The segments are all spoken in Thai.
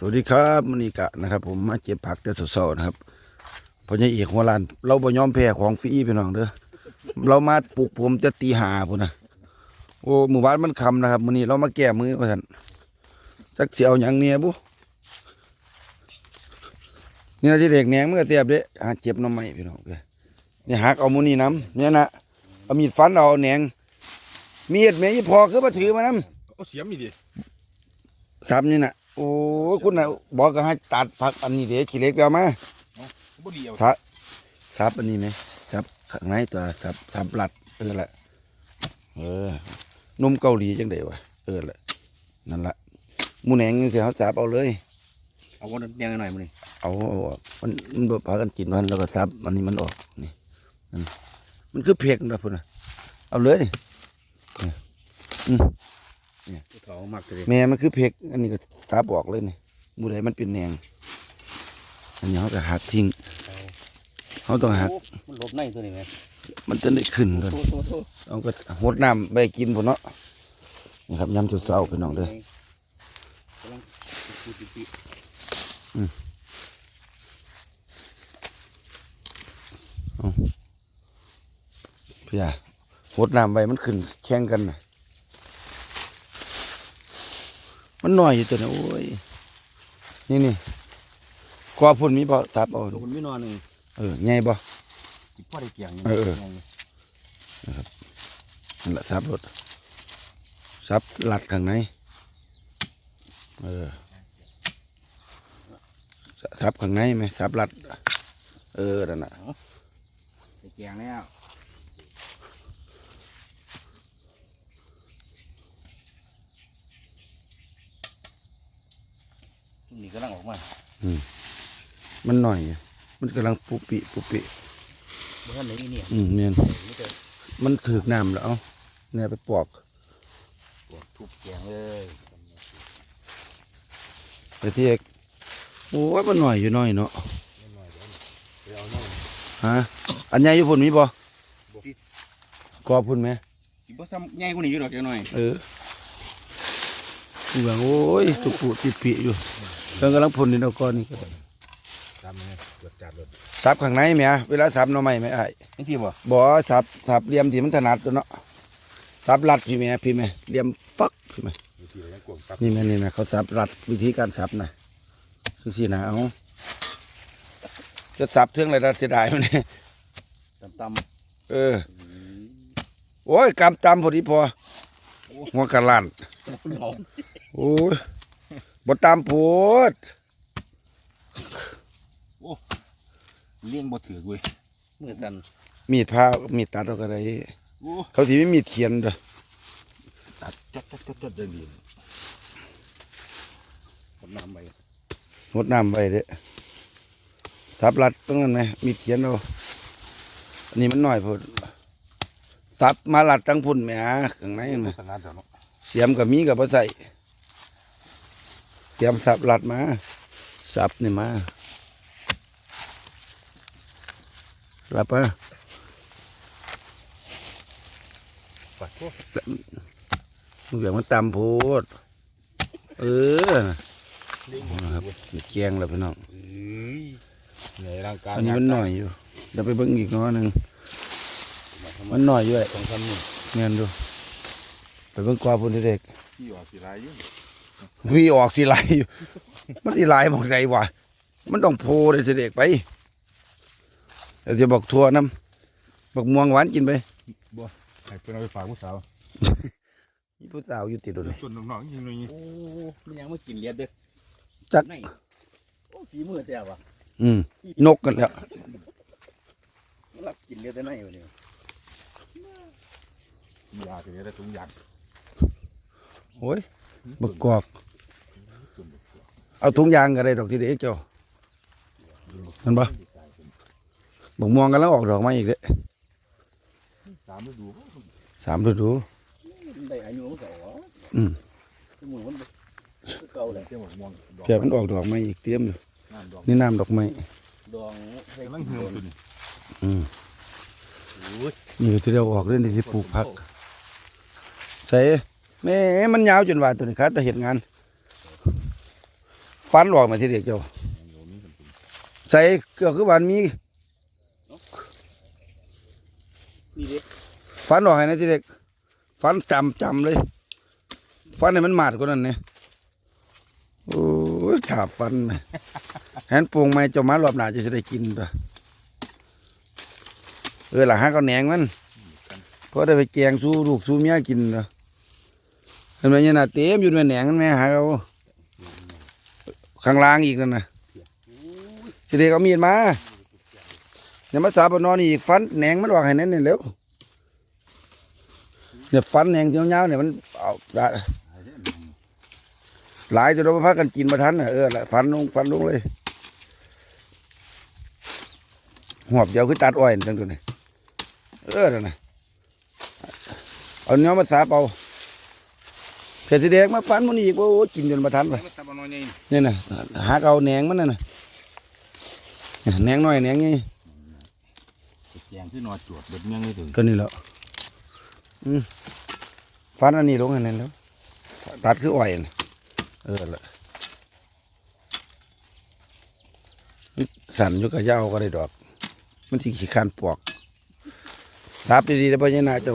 สวัสดีครับมอนีกะนะครับ ผมมาเจ็บผักแต่สดๆนะครับเพราะยังเอกหัวลานเราบ่ยอมแพ้ของฟรีพี่น้องเด้อเรามาปลุกผมจะตีหาพุ่นนะโอ้หมู่บ้านมันคำนะครับมื้อนี้เรามาแก้มือว่าซั่นจักสิเอาหยังเนี่ยบุนี่นะที่เด็กแหนงมือเสียบเด้หาเจ็บหน้ำไม้พี่น้องเด้อนี่หักเอามื้อนี้น้ำเนี่ยนะเอามีดฟันเอาแหนงมีดแม่อีพอคือมาถือมานํเอาเสียมนี่ดิซ้ำนี่นะ โอ้ยคุณน่ะบอกก็ให้ตัดผักอันนี้เดี๋ยวขี้เล็กไปเอามาบ่ดีเอาซับซับอันนี้ไหมซับข้างในตัวซับซับหลัดเออแหละเออนมเกาหลีจังไดวะเออแหละนั่นละหมูแหนงยังเสียเขาซับเอาเลย เอาวันแดงหน่อยมื้อนี้เอาเอาออกมันมันบ่พากันกินมันแล้วก็ซับอันนี้มันออกนี่นั่นมันคือเพกนะพุ่นน่ะเอาเลย เนี่ยอืมผู้เฒ่ามักเลยแม่มันคือเพกอันนี้ก็ซับออกเลยนี่หมูใดมันเป็นแหนงอันนี้เขาก็หักทิ้งเขาต้องหักมันหลบในตัวนี้ไหมมันจะได้ขึ้นกันโทษโทษโทษเอาก็หดน้ำไปกินพุ่นเนาะนี่ครับยำจุดเสาพี่น้องเด้อกำลังพูดปิพี่อาหดน้ำไปมันขึ้นแข่งกันน่ะ มันน้อยอยู่ตัวนี้โอ้ยนี่นี่กอพุ่นมีบ่ซับเอาตัวคนไม่นอนหนึ่งเออใหญ่บ่สิพ่อได้เกี่ยงเออเออนั่นแหละซับรถซับหลัดข้างในเออซับข้างในไหมซับหลัด เออนั่นน่ะได้เกี่ยงแล้ว นี่กำลังออกมามันหน่อยอยู่มันกำลังปุปิปุปิเมื่อไหร่นี่เนี่ยอืมเนี่ยนี่จะมันถือกน้ำแล้วเอาเนี่ยไปปอกปวดทุบเกี่ยงเลยไปที่เอกโอ้ยมันหน่อยอยู่หน่อยเนาะไปเอาหน่อยฮะอันใหญ่อยู่พุ่นมีบ่กอพุ่นไหมสิบ่ซ้ำใหญ่กว่านี้อยู่ดอกจังหน่อยเออเหลืองโอ้ยตุปุติปิอยู่ เพิ่งกำลังพุ่นนี่เอาก้อนนี่ก็ได้ตามนี้เกิดจัดเลยซับข้างในไหมอะเวลาซับหน่อไม้ไหมไอ้นี่ที่บ่บ่ซับซับเหลี่ยมที่มันถนัดตัวเนาะซับรัดพี่แม่พี่แม่เหลี่ยมฟักพี่แม่นี่ที่ยังกวงตับนี่แม่นี่แม่เขาซับรัดวิธีการซับนะคือสินะเอาจะซับเท่งอะไรรัดเสียดายมันเนี่ยตำเออโอ้ยกำตำพอดีพอหัวกะลันๆเอาโอ้ย บ่ตามโพดเลี้ยงบ่ถือเว้ยมือสั่นมีดพามีดตัดเอาก็ได้โอ้เขาสิมีมีดเขียนเด้อตัดจัดจัดจัดจัดเดินดีกำน้ำไปหดน้ำไว้เด้อซับรัดตรงนั้นไหมมีดเขียนเอาอันนี้มันน้อยโพดซับมารัดตั้งพุ่นแหม่ข้างในนั่นน่ะขนาดเดียวเนาะเสียมกับมีกับบ่ใส่ เสียมสับรัดมา สับนี่มาสับไปปัดโอ้มึงเดี๋ยวมันตำโพด เออเลี้ยงนะครับแกงแล้วพี่น้องเอ้ยในร่างกายอันนี้มันหน่อยอยู่ เดี๋ยวไปเบิ่งอีกหน้อยหนึ่งมันหน่อยอยู่ไอ้สองสามหมื่นเงี้ยดูไปเบิ่งกว่าพุ่นเด็กที่ออกสีลายอยู่ พี่ออกสิไหลอยู่มันสิไหลหมองใดวะมันต้องโพเลยสิเด็กไปเดี๋ยวจะบอกทัวน้ำบอกม่วงหวานกินไปให้เป็นเอาไปฝากผู้สาวมีผู้สาวอยู่ติดเลยส่วนน้องๆยังไงโอ้มันยังไม่กินเลียดเด้อจักไหนโอ้ฝีมือแต่ว่ะอืมนกกันแล้วรับกินเลียดได้ไหนวะเนี่ยยาสิได้ทุกอย่างโอ้ย บักกอกเอาถุงยางก็ได้ดอกที่เด็กเจ้ามันปะบักม่วงกันแล้วออกดอกมาอีกเด้สามฤดูสามฤดูได้อายุมันก็อ๋ออืมมือมันเก่าเลยเจ้าหมม่วงดอกเดี๋ยวมันออกดอกมาอีกเตรียมอยู่น้ำดอกนี่น้ำดอกไม้ดองใส่กำลังเหือมขึ้นอืมโอ้ยนี่ก็ที่เราออกเล่นที่ปลูกผักใส่ แม่มันยาวจนว่าตัวนี้ครับแต่เห็นงาน ฟันหลอกมาทีเด็กเจ้าใส่เกือคือวานมีฟันหลอกให้นะทีเด็กฟันจำจำเลย ฟันให้มันหมาดกว่านั้นเนี่ยโอ้ยถาบฟันแหนปรุงไมเจ้ามารอบหนาจะได้กินตัวเออหล่ะฮะก็แหนงมันเพราะได้ไปแกงสู้ลูกสู้เมียกินเนาะเห็นไหมเนี่ยนะเต็มอยู่ในแหนงนั่นแม่หาเอาข้างล่างอีกนั่นนะทีเด็กเอามีดมาเนี่ยมาสาบนอนอีกฟันแหนงมันออกให้แนั่นนี่เร็วเนี่ยฟันแหนงยาวๆเนี่ยมันเอาหลายจนเราพักกันกินมาทันน่ะเออละฟันลงฟันลงเลยหวบเดียวคือตัดอ้อยนั่นตัวนี้เออนั่นนะเอาเนื้อมาสาบเอา เพชรสีแดงมาฟันมันอีกโอ้ยกินจนมาทันไปมันตะบน้อยนี่นี่นะหากเอาแหนงมันน่ะนะแหนงน้อยแหนงนี่แกงที่นอนจวดเบิดเมืองนี่ถึงก็นี่แหล้วอืมฟันอันนี้ลงอันนั้นแล้ว ตัดคืออ่อยน่ะเออละนี่สั่นอยู่กับยาวก็ได้ดอก มันที่ขี้คร้านปอกรับดีๆแล้วไปยันาเจ้า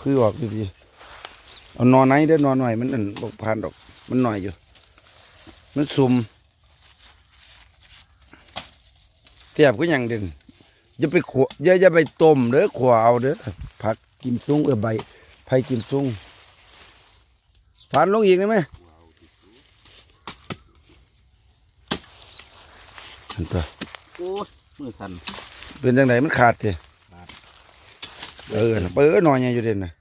คือออกดีๆ เอานอนไหนเด้อนอนหน่อยมันอันบกพานดอก มันหน่อยอยู่ มันซุ่มเทียบก็ยังเด่นอย่าไปขัวอย่าอย่าไปต้มเด้อขัวเอาเด้อผักกิมซุงเออใบไผ่กิมซุงฟันลงอีกได้ไหมเห็นปะโอ้ยมือสั่นเป็นจังไดมันขาดเถขาดเออน่ะเปิ้นอนยังอยู่เด่นนะ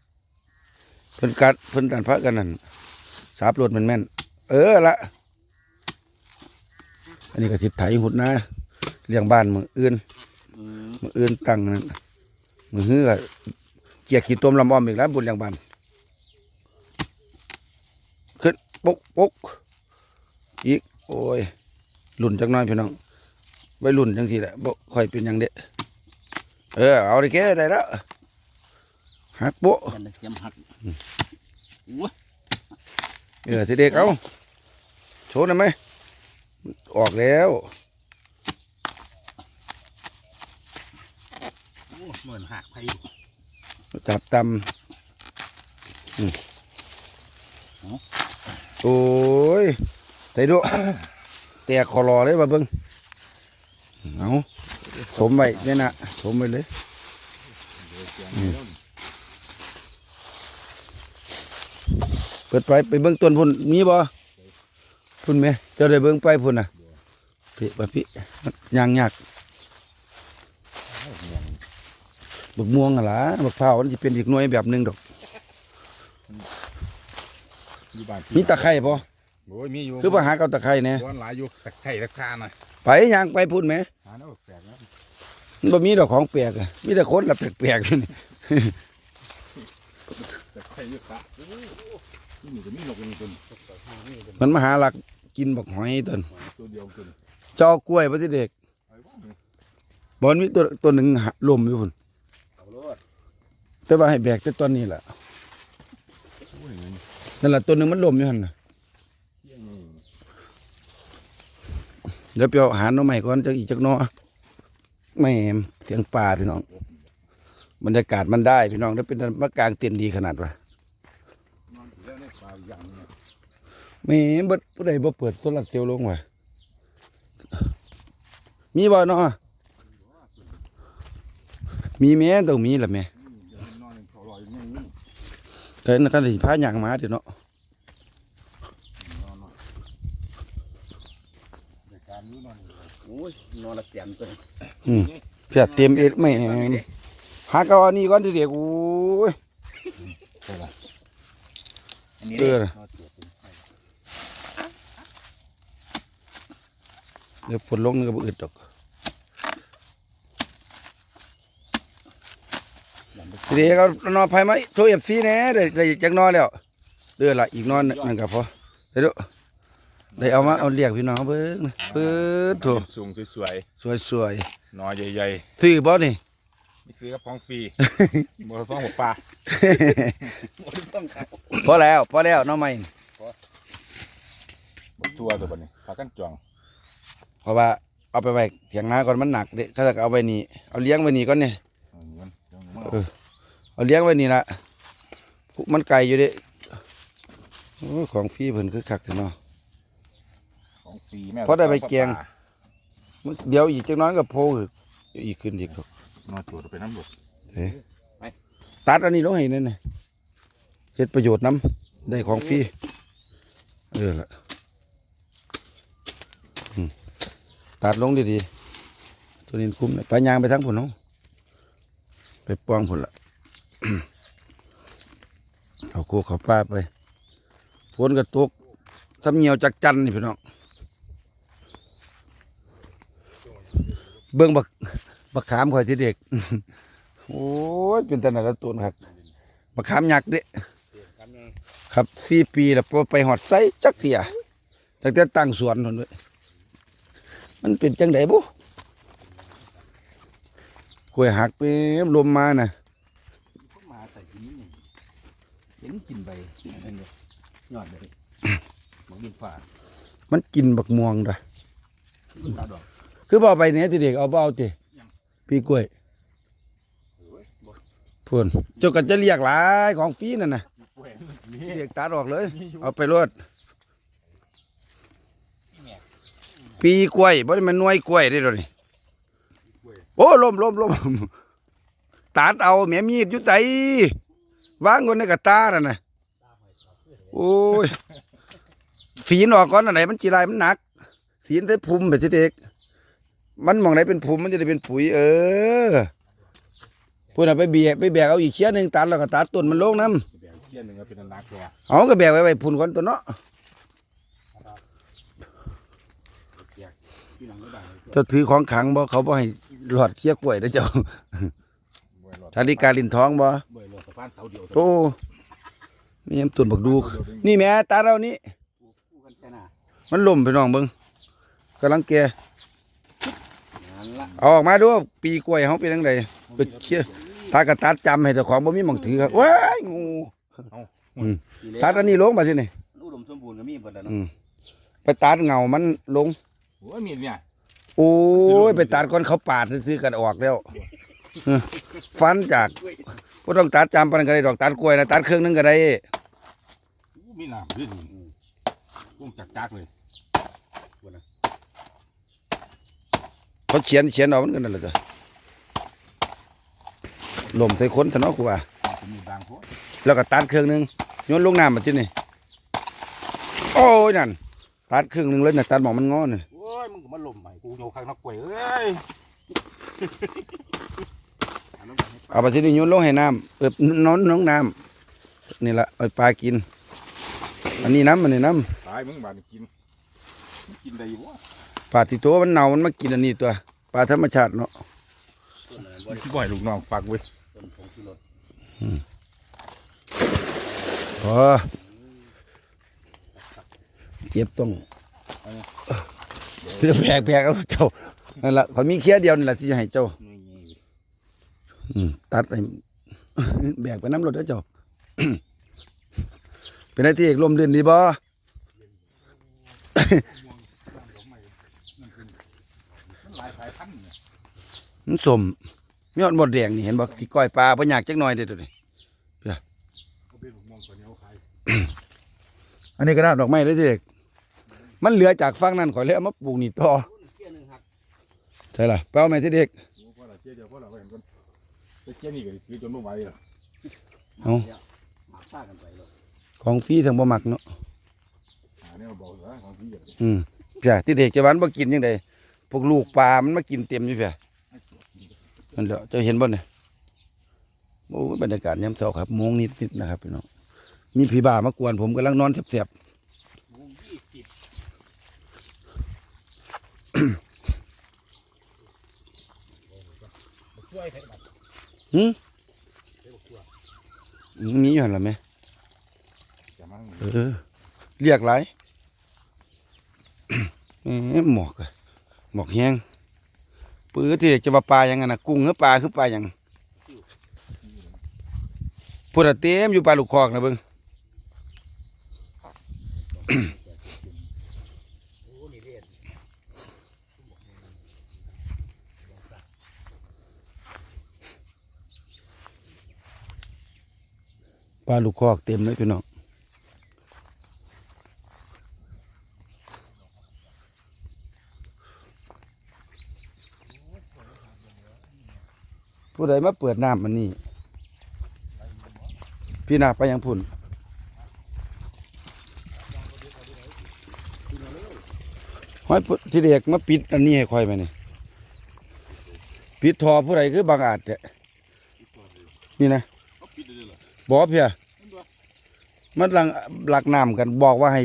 เพิ่นกัดเพิ่นกันพระกันนั่นสาบรวดมันแม่น เออละอันนี้ก็สิไถหุดนะเลี้ยงบ้านมืออื่นมืออื่นตั้งนั่นมือเฮือเกียร์ขีดต้มลำอ้อมอีกแล้วบุญเลี้ยงบ้านขึ้นปุ๊กปุ๊กอีกโอ้ยหลุนจักน้อยพี่น้องไว้หลุนจังสิแหละบ่ค่อยเป็นยังเด็เออเอาดิแกได้แล้ว หักโป๊ะกันเสียมหักโอ้ยเออทีเด็กเอาโชว์หน่อยไหมออกแล้วโอ้ยเหมือนหักไผ่จับตำอืมโอ้ยใส่ดูแตกคอรอเลยว่าเบิ้งเอาสมไว้เนี่ยนะสมไว้เลย เปิดไปไปเบิ้งต้นพุ่นมีบ่พุ่นไหมเจ้าได้เบิ้งไปพุ่นน่ะพี่ปะพี่มันยางยากบักม่วงอะล่ะบักพร้าวมันจะเป็นอีกหน่วยแบบหนึงดอกอยู่บ้านมีตะไคร่บ่โอ้ยมีอยู่คือว่าหาเอาตะไคร่เนี่ยบ้านหลายอยู่ตะไคร่ตะคาหน่อยไปยางไปพุ่นไหมหาแล้วแปลกแล้วมันบ่มีดอกของแปลกอะมีแต่คนละแปลกๆนี่ตะไคร่อยู่ขาโอ้ย นี่ก็มีนกนี่ตัวมันมาหาหลักกินบักหอยตนตัวเดียวตัวเจ้ากล้วยบ่ที่เด็กไอ้บ้าเนี่ยบ่มันมีตัวตัวหนึงหาล่มอยู่พุ่นเอาโลดแต่ว่าให้แบกแต่ตอนนี้ล่ะโอ้ยเงินนั่นล่ะตัวหนึงมันล่มอยู่หั่นน่ะเที่ยงนี่เดี๋ยวไปเอาอาหารหน้องใหม่ก่อนจักอีกจักหน้อแม่มเสียงป่าพี่น้อง บรรยากาศมันได้พี่น้องแล้วเป็นมากลางเต็นท์ดีขนาดวะ นอนอยู่แล้วในป่าอย่างเนี้ย แม่มบ่ผู้ใดบ่เปิดโซลาร์เซลล์ลงวะมีบ่เนาะมีแม่ต้องมีล่ะแม่เดี๋ยวนอนเขาลอยอย่างนี้ก็นั่นก็สิพาหยังมาเดี๋ยวเนาะนอนนอนในการนี้นอนอยู่โอ้ยนอนละเสียมตัวนี้อืมเพียเต็มเอ็ดแม่มหาเกาอันนี้ก่อนทีเดียวโอ้ยใช่ปะอันนี้เออ นอนตัวเป็น เดี๋ยวฝนลงนี่ก็บ่อึดดอกทีเดียวก็นอนภายไหมโทรเอฟซีแหน่ได้ได้จักหนอแล้วเด้อละอีกนอนนั่นก็พอเดี๋ยวดูได้เอามาเอาเรียกพี่น้องเบิ่งนะเปิดโถสูงสวยสวยๆนอใหญ่ๆซื้อบ่นี่ๆนี่คือกับของฟรีหมดฟ้องหมดปลาต้องครับพอแล้วพอแล้วน้องใหม่บักตัวตัวบัดนี้พากันจอง เพราะว่าเอาไปไว้เถียงนาก่อนมันหนักเด้เขาจะเอาไว้นี่เอาเลี้ยงไว้นี่ก่อนเนี่ยอืมมันเดี๋ยวมันเออเอาเลี้ยงไว้นี่ละมันไก่อยู่เด้โอ้ยของฟรีเพิ่นคือคักเถอะเนาะของฟรีแม่เพราะได้ไปแกงมันเดี๋ยวอีกจักหน้อยก็โพอีกเดี๋ยวอีกขึ้นอีกดอกนอนตัวไปน้ำหลดเฮ้ตัดอันนี้ลงให้นั่นน่ะเฮ็ดประโยชน์นํได้ของฟรีเออละอืม ตัดลงดีๆ ตัวนี้คุ้มเลยไปยางไปทั้งผลเนาะไปปองผลละเอาโคเขาป้าไปฝนก็ตกทำเหี่ยวจากจันนี่พี่น้องเบิ่งบักบักขามข่อยที่เด็ก โอ้ย เป็นตนาละตุนครับบักขามยักษ์เด้ครับสี่ปีแล้วไปหอดไซจักเสียตั้งแต่ตั้งสวนนั่นเลย มันเป็นจังไดบุกล้วยหักไปลมมาน่ะพวกมาใส่ที่นี่นี่เห็นกินไปนั่นเลยยอดเลยหมองบินฝ่ามันกินบักม่วงด้วยตาดอกคือบ่เอาไปเนี่ยที่เด็กเอาบ่เอาติปีกล้วยพูนเจ้าก็จะเรียกหลายของฟรีนั่นน่ะเรียกตาดออกเลย เอาไปรวด ปีกล้วยบ่ได้มันหน่วยกล้วยได้ดอกนี่โอ้ล้มล้มล้มตัดเอาแม่มีดอยู่ไสวางไว้ในกระตานั่นน่ะโอ้ยสีนออกก่อนอันไหนมันจีไรมันหนักสีนใส่ภูมิแบบเด็กมันมองไหนเป็นภูมิมันจะได้เป็นปุ๋ย เออพูดน่ะไปเบียกไปแบกเอาอีกเคี้ยหนึ่งตัดแล้วก็ตัดต้นมันลงน้แบงเที่ยนหนึ่งก็เป็นอันนักตัวำเอาก็แบกไว้ไว้พุ่นก่อนตัวเนาะ ที่หลังไม่ได้ เลยเจ้าถือของขังบ่เขาบ่ให้หลอดเคี้ยกล้วยนะเจ้าบ่ให้รอดธาริกาลินท้องบ่เบื่อรถสะพานเสาเดียวโตมียมตุนบักดู นี่แม่ตาเรานี่คู่กันแค่น่ะมันล่มไปน้องเบิ่งกำลังแก่นั่นละเอาออกมาดูปีกล้วยเฮาเป็นจังไดไปเคี้ยถ้ากระตัดจำให้เจ้าของบ่มีหม่องถือครับว้ายงูทีเล็กตัดอันนี้ลงมาสินี่อุดมสมบูรณ์ก็มีเบิดแล้วอืเนาะมไปตัดเงามันลงโอ้ยมีดเนี่ย โอ้ยไปตัดก่อนเขาปาดซื้อๆกันออกแล้วเออฟันจากก็ต้องตัดจำปันก็ได้ดอกตัดกล้วยนะตัดเครื่องนึงก็ได้โอ้มีน้ำด้วยนี่วงจักจักเลยเขาเขียนเขียนเอามันกันนั่นแหละจ้ะลมใส่คนทะเนาะกูว่ามันมีดังโพดแล้วก็ตัดเครื่องนึงโยนลงน้ำมาที่นี่โอ้ยนั่นตัดเครื่องนึงเลยนะตัดหมองมันงอนี่โอ้ ยมึงก็มาล่มใหม่กูโยกข้างนักกล้วยเอ้ยเอาไปที่นี่โยนลงให้น้ำเออนอนน้องน้ำนี่ละเอาปลากิน อันนี้น้ำอันนี้น้ตายมึงบาดนี่กินมึงกินได้อยู่บ่ำปลาที่ตัวมันเน่ามันมากินอันนี้ตัวปลาธรรมชาติเนาะต้นอะไรบ่ได้บ่ให้ลูกน้องฝากเว้ยต้นผงชูรสพอเจ็บต้อง เสือแบกแบกเอาเจ้านั่นแหละเขามีเคี้ยเดียวนี่แหละที่จะให้เจ้า อืมตัดไปแบกไปน้ำรถเด้อเจ้า เป็นไงที่เอกลมเดือนดีบ่มันสายพันธุ์เนี่ยมันสมมีหอดหมดแดงนี่เห็นบ่สิก้อยปลาบ่อยากจักหน่อยเด้อตัวนี้เขาเป็นลูกน้องคนนี้เขาขายอันนี้ก็ได้ดอกไม้เลยที่เอก มันเหลือจากฝั่งนั้นข่อยเลยเอามาปลูกนี่ต่อเกี้ยหนึงหักใช่ล่ะไปเอาไหมที่เด็กโอ้พ่อละเจ๊เดียวพ่อละไปเห็นคนไปเจ๊นี่ก็คือจนบ่ไหวแล้วเอาหมาซ่ากันไปแล้วของฟรีทั้งบ่มักเนาะหาเนี่ยมาบอกซะของพี่อย่างนี้อืมเพี่ยที่เด็กจะหวันบ่กินยังไงพวกลูกปลามันมากินเต็มอยู่เพี่ยนั่นแหละเจะเห็นบ่เนี่ยโอ้ยบรรยากาศยามเช้าครับโมงนิดๆนะครับพี่น้องมีผีบ้ามากวนผมกำลังนอนเสียบวงยี่สิบ ช่ วยใครบัดๆหืมมีอยู่หั่นล่ะแม่จะมั่งเออเรียกหลายแหมหมอกอะหมอกแห้งปื้อที่จะว่าปลาอยังไงนะกุ้งหรือปลาคือปลาอยังพูดเต็มอยู่ปลาลูกคอกนะเบิ่ง ป ลาลูกคอกเต็มเลยพี่น้องผู้ใดมาเปิดน้ำมันนี่พี่นาไปยังพุ่นห้อยพุที่เด็กมาปิดอันนี้ให้คอยมานี่ปิดทอผู้ใดคือบางอาจจะนี่นะเขาปิดเหรอบอเพีย มันหลังหลักน้ำกันบอกว่าให้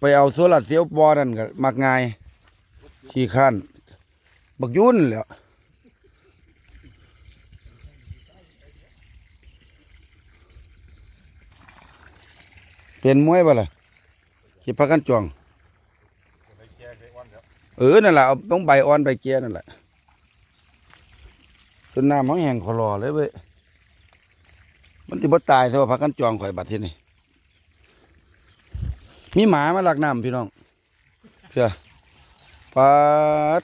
ไปเอาโซลาร์เซลล์บอนั่นกันมักง่ายขี้ข้านบักยุ่นแหล้วเป็นมวยบ่ล่ะสิพักกันจองไปแก้ไขวันเดี๋ยวเออนั่นแหละเอาต้องใบอ่อนใบเกียนั่นแหละจนน้ำมันแห้งคอรอเลยเว้ยมันติบ่ตายแต่ว่าพักกันจองข่อยบัดที่นี่ มีหมามาลักน้ำพี่น้องเพื่อปัด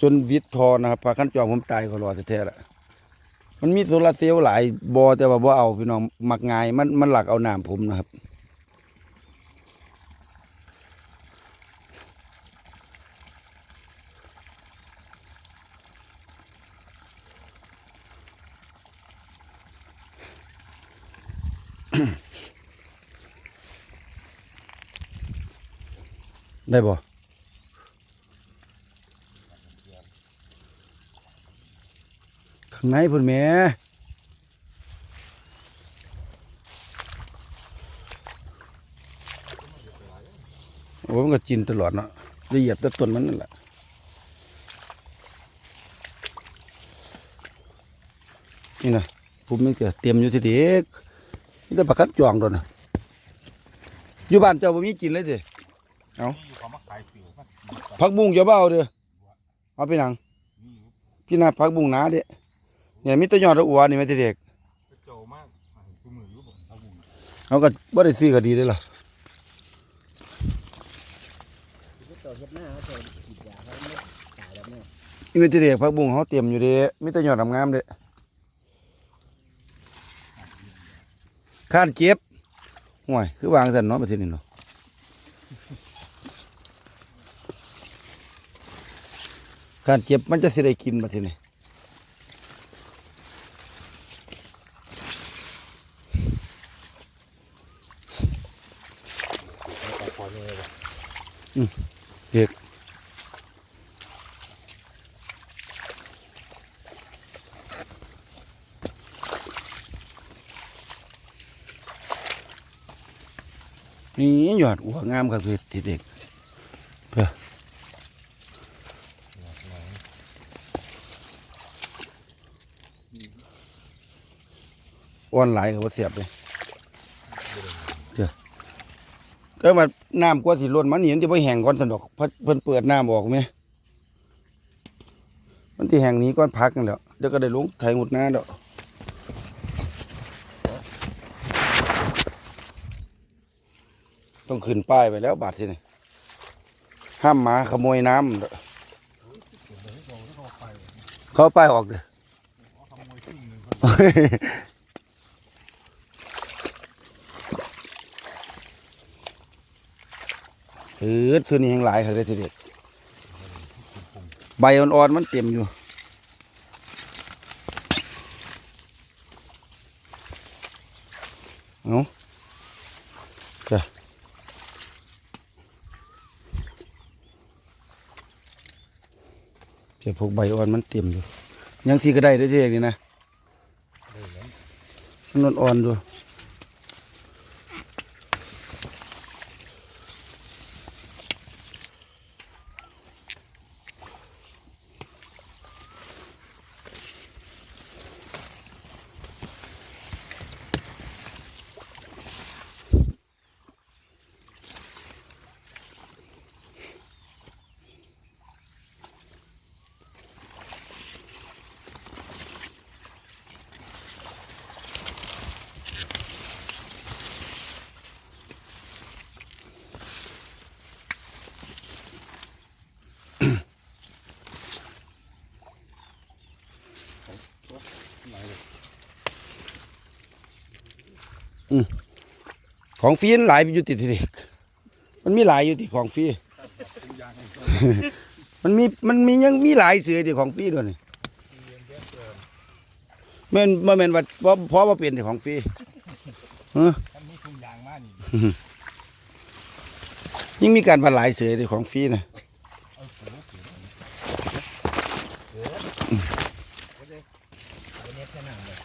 จนวิทย์ทอนะครับปลาขั้นจองผมตายก็รอแท้ๆแหละมันมีโซลาร์เซลล์หลายบอแต่ว่าบ่เอาพี่น้องมักง่ายมันมันหลักเอาน้ำผมนะครับ ได้บ่ข้างในพุ่นแม่โอ้มันก็จินตลอดเนาะละเอียดแต่ต้นมันนั่นแหละนี่นะผมมันก็เตรียมอยู่ที่เด็ก นี่แต่ประคัดจองโดนนะอยู่บ้านเจ้าบ่มีกินเลยสินอยู่เขามาขายฟิวมากินผักบุ้งจะเบ้าเด้อเอาไปหนังพี่นาผักบุ้งหนาเด้เนี่ยมีแตัวยอดระอัวนี่แม่ที่เด็กเอาเขาก็บ่ได้ซื้อก็ดีได้อล่ะต่อเฮ็ดหน้าเขาจะฉีดยาเขาไม่ตายแล้วเนี่ย นี่แม่ที่เด็กผักบุ้งเขาเตรียมอยู่เด้มีแต่ยอดงามๆเด้ ข้านเก็บห่วยคือวางซั่นเนาะประเทศนี้เนาะข้านเก็บมันจะสิได้กินประเทศนี้เด็ก นี่ยอดหัวงามครับพี่ที่เด็กเพื่ออ้วนหลายกับว่าเสียบเลยเดี๋ยวก็มาน้ำกว่าสิล้นมันนี่มันจะไปแห้งก่อนสนดอกเพิ่นเพิ่นเปิดน้ำออกไหมมันที่แห้งนี้ก้อนพักนั่นแหละเดี๋ยวก็ได้ลงไถหมดหน้าดอก ต้องขึ้นป้ายไปแล้วบาทที่นี่ห้ามหมาขโมยน้ำเด้อเขาป้ายออกเด้อเออส่วนนี้ยังหลายค่ะเลยทีเด็ดใบอ่อนๆมันเต็มอยู่เอาจ้ะ เจ็บพวกใบอ่อนมันเต็มอยู่ ยังทีก็ได้ได้เทียนี่นะมันอ่อนๆอยู่ ของฟรีมันหลายอยู่ติดทีมันมีหลายอยู่ติของฟรีมันมีมันมียังมีหลายเสือติของฟรีด้วยนี่แม่นบ่แม่นว่าเพราะเพราะว่าเป็นที่ของฟรีเออท่านมีทุงยางมานี่ยิ่งมีการผลายเสือที่ของฟรีนะ เน็ตแค่นั้นเลย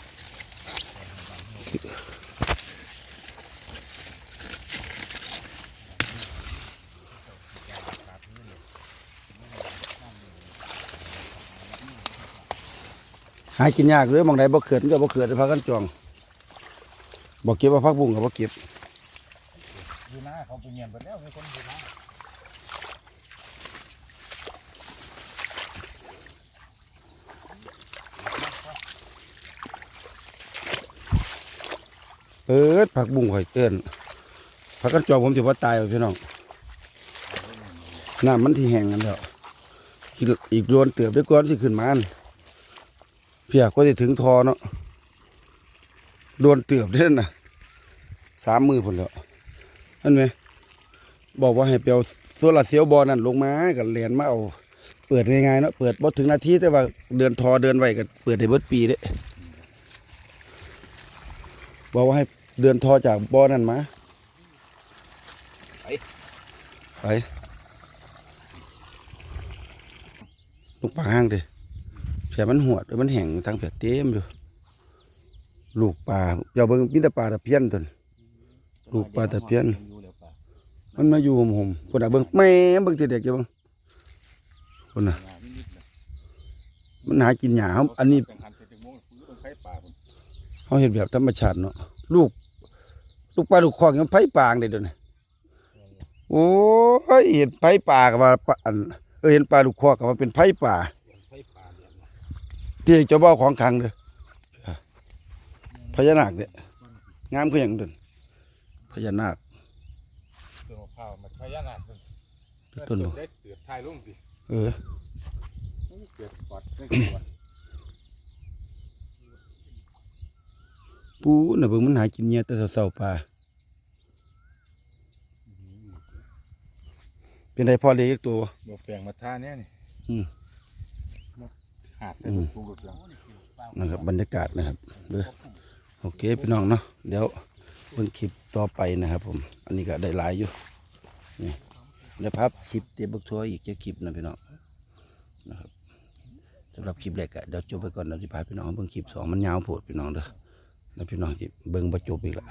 หากินยากเลยบางใดบ่เกิดมันก็บ่เกิดพากันจองบ่เก็บว่าพักบุ้งก็บ่เก็บอยู่หน้าเขาไปเงียบไปแล้วมีคนอยู่หน้าเอิดผักบุ้งข่อยเอิ้นพักกันจองผมสิว่าตายเอาพี่น้องน้ำมันที่แห้งกันแล้วอีกอีกโดนเติบด้วยก้อนสิขึ้นมาอัน เพียก็จะถึงทอเนาะโดนเติบเด้อน่ะสามมือผลแล้วนั่นไหมบอกว่าให้ไปเอาโซลาร์เซลล์บอนั่นลงมากับเหรียญมาเอาเปิดง่ายๆเนาะเปิดบ่ถึงนาทีแต่ว่าเดินทอเดินไว้ก็เปิดได้เบิดปีเด้บอกว่าให้เดินทอจากบ่อนั่นมาไปลูกปลาห้างดิแผลมันหวด้วมันแห้งทางแผลเต็มอยู่ ลูกปลาอย่าเบิ่งมีแต่ปลาตะเพียนตวนลูกปลาตะเพียน มันมาอยู่ห่มๆคนน่ะเบิ่งแม่เบิ่งต่เด็กอยู่เบิ่งคนน่ะมันหากินหญ้าบอันนี้เขาเห็นแบบธรรมชาติเนาะลูก ลูกปลาลูกคอกยังไผ่ปางได้เด้วยนี่โอ้ยเห็นไผ่ป่ากับว่าปลาอันเออเห็นปลาลูกคอกกับว่าเป็นไผ่ป่า ไข่ป่าเนี่ยเนาะ ที่เจ้าบ่าวของขังเด้อพญานาคเนี่ยงามคือหยังเดินพญานาคต้นมะพร้าวมันพญานาคเพิ่นต้นบ่เด็ดเตือบทายลงสิเออเตือบกอดได้กอดปูน่ะเบิ่งมันหากินเหงียแต่เช้าๆปลาเป็นไดพ่อเลี้ยงตัวบ่แปลงมาท่าเนี่ยนี่อืมหาดเป็ นปูกระเบื้องนะครับบรรยากาศนะครับเด้อโอเคพี่น้องเนาะเดี๋ยวเบิ่งคลิปต่อไปนะครับ ผม อันนี้ก็ได้หลายอยู่นี่เดี๋ยวพับคลิปเตรียมบักทัวร์อีกจ้าคลิปนะพี่น้องนะครับสำหรับคลิปแรกอะเดี๋ยวจบไปก่อนเดี๋ยวจะพาพี่น้องเบิ่งคลิปสองมันยาวโพดพี่น้องเด้อแล้วพี่น้องสิเบิ่งบ่จบอีกละ